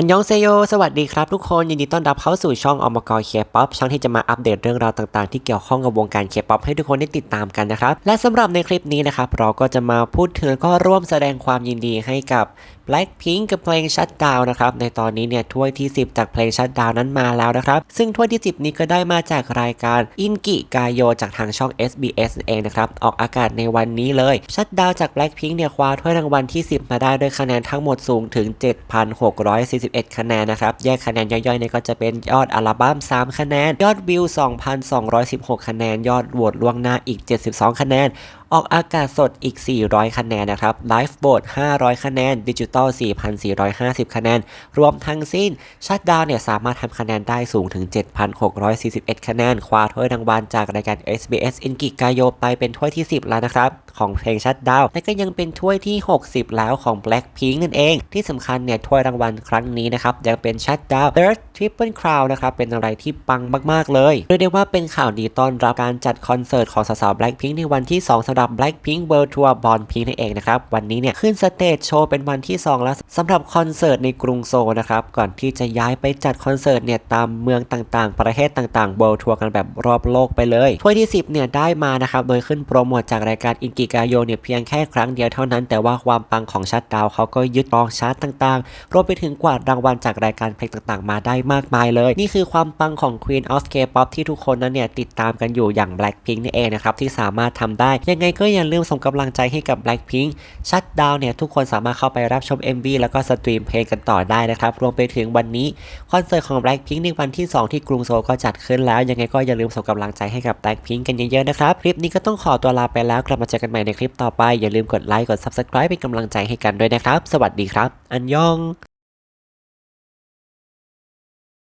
อันยองเซโย สวัสดีครับทุกคน ยินดีต้อนรับเข้าสู่ช่องอมกรเคป๊อปช่องที่จะมาอัปเดตเรื่องราวต่างๆ ที่เกี่ยวข้องกับวงการเคป๊อปให้ทุกคนได้ติดตามกันนะครับ และสำหรับในคลิปนี้นะครับ เราก็จะมาพูดถึงแล้วก็ร่วมแสดงความยินดีให้กับ Blackpink กับเพลง Shutdown นะครับ ในตอนนี้เนี่ยถ้วยที่ 10 จากเพลง Shutdown นั้นมาแล้วนะครับ ซึ่งถ้วยที่ 10 นี้ก็ได้มาจากรายการอินกิกายโยจากทางช่อง SBS นั่นเองนะครับ ออกอากาศในวันนี้เลย Shutdown จาก Blackpink เนี่ยคว้าถ้วยรางวัลที่ 10 มาได้ด้วยคะแนนทั้งหมดสูงถึง 7,641 คะแนนนะครับ แยกคะแนนย่อยๆเนี่ยก็จะเป็นยอดอัลบั้ม 3 คะแนน ยอดวิว 2,216 คะแนน ยอดโหวตล่วงหน้าอีก 72 คะแนน ออกอากาศสดอีก 400 คะแนนนะครับไลฟ์โบด500 คะแนนดิจิตอล 4,450 คะแนน รวมทั้งสิ้นชัดดาวเนี่ยสามารถทำคะแนนได้สูงถึง 7,641 คะแนน คว้าถ้วยรางวัลจากรายการ SBS อินกิกายโยไปเป็นถ้วยที่ 10 แล้วนะครับ ของเพลงชัดดาว และก็ยังเป็นถ้วยที่ 60 แล้วของ Blackpink นั่นเอง ที่สำคัญเนี่ยถ้วยรางวัลครั้งนี้นะครับยังเป็นชัดดาว Third Triple Crown นะครับเป็นอะไรที่ปังมาก ๆ เลยเรียกได้ว่าเป็นข่าวดีต้อนรับการจัดคอนเสิร์ตของสาวๆ Blackpink ในวันที่ 2สำหรับ Blackpink World Tour Born Pink นั่นเองนะครับวันนี้เนี่ยขึ้นสเตจโชว์เป็นวันที่ 2 แล้วสำหรับคอนเสิร์ตในกรุงโซลนะครับก่อนที่จะย้ายไปจัดคอนเสิร์ตเนี่ยตามเมืองต่างๆ ประเทศต่างๆ World Tour กันแบบรอบโลกไปเลยถ้วยที่ 10เนี่ยได้มานะครับโดยขึ้นโปรโมทจากรายการอินกิกาโยเนี่ยเพียงแค่ครั้งเดียวเท่านั้น แต่ว่าความปังของชัดดาวเขาก็ยึดรองชาร์ตต่างๆรวมไปถึงกวาดรางวัลจากรายการเพลงต่างๆ มาได้มากมายเลย นี่คือความปังของ Queen of K-pop ที่ทุกคนนั้นเนี่ยติดตามกันอยู่อย่าง Blackpink นี่เองนะครับที่สามารถทำได้ ยังไงก็อย่าลืมส่งกำลังใจให้กับ Blackpink ชัดดาวเนี่ยทุกคนสามารถเข้าไปรับชม MV แล้วก็สตรีมเพลงกันต่อได้นะครับ รวมไปถึงวันนี้คอนเสิร์ตของ Blackpink ในวันที่ 2 ที่กรุงโซลก็จัดขึ้นแล้ว ยังไงก็อย่าลืมส่งกำลังใจให้กับ Blackpink กันเยอะๆนะครับ คลิปนี้ก็ต้องขอตัวลาไปแล้ว กลับมาเจอกันใหม่ในคลิปต่อไป อย่าลืมกดไลค์ กด Subscribe เป็นกำลังใจให้กันด้วยนะครับ สวัสดีครับ อันยอง